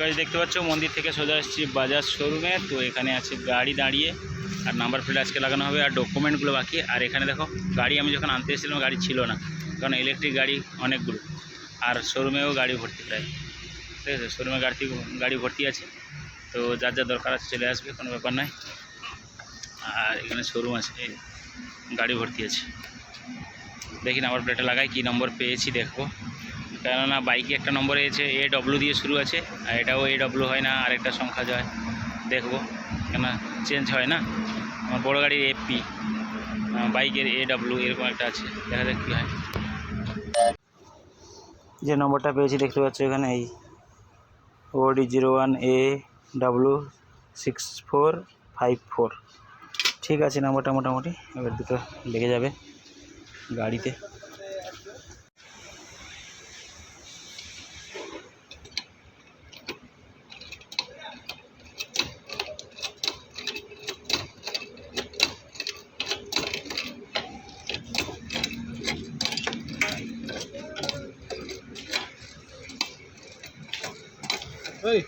গাড়ি দেখতে পাচ্ছ, মন্দির থেকে সোজা এসেছি বাজাজ শোরুমে। তো এখানে আছে গাড়ি দাঁড়িয়ে, আর নাম্বার প্লেট আজকে লাগানো হবে, আর ডকুমেন্টগুলো বাকি। আর এখানে দেখো, গাড়ি আমি যখন আনতে এসেছিলাম, গাড়ি ছিল না, কারণ ইলেকট্রিক গাড়ি অনেকগুলো। আর শোরুমেও গাড়ি ভর্তি প্রায়। ঠিক আছে, শোরুমে গাড়ি গাড়ি ভর্তি আছে। তো যার যা দরকার আছে চলে আসবে, কোনো ব্যাপার নয় আর এখানে শোরুম আছে গাড়ি ভর্তি আছে। দেখি নাম্বার প্লেটটা লাগাই, কী নম্বর পেয়েছি, দেখব। কেননা বাইকে একটা নম্বর এসেছে এ ডব্লু দিয়ে শুরু আছে, আর এটাও এ ডব্লু হয় না, আরেকটা সংখ্যা যায়, দেখব। কেন চেঞ্জ হয় না। আমার বড়ো গাড়ির এপি বাইকের এ ডব্লু এরকম একটা আছে, দেখা যাক কী হয়। যে নম্বরটা পেয়েছি দেখতে পাচ্ছ এখানে, এই OD zero one A W six four five four ঠিক আছে, নম্বরটা মোটামুটি, এবার দুটো লেগে যাবে গাড়িতে। Oi.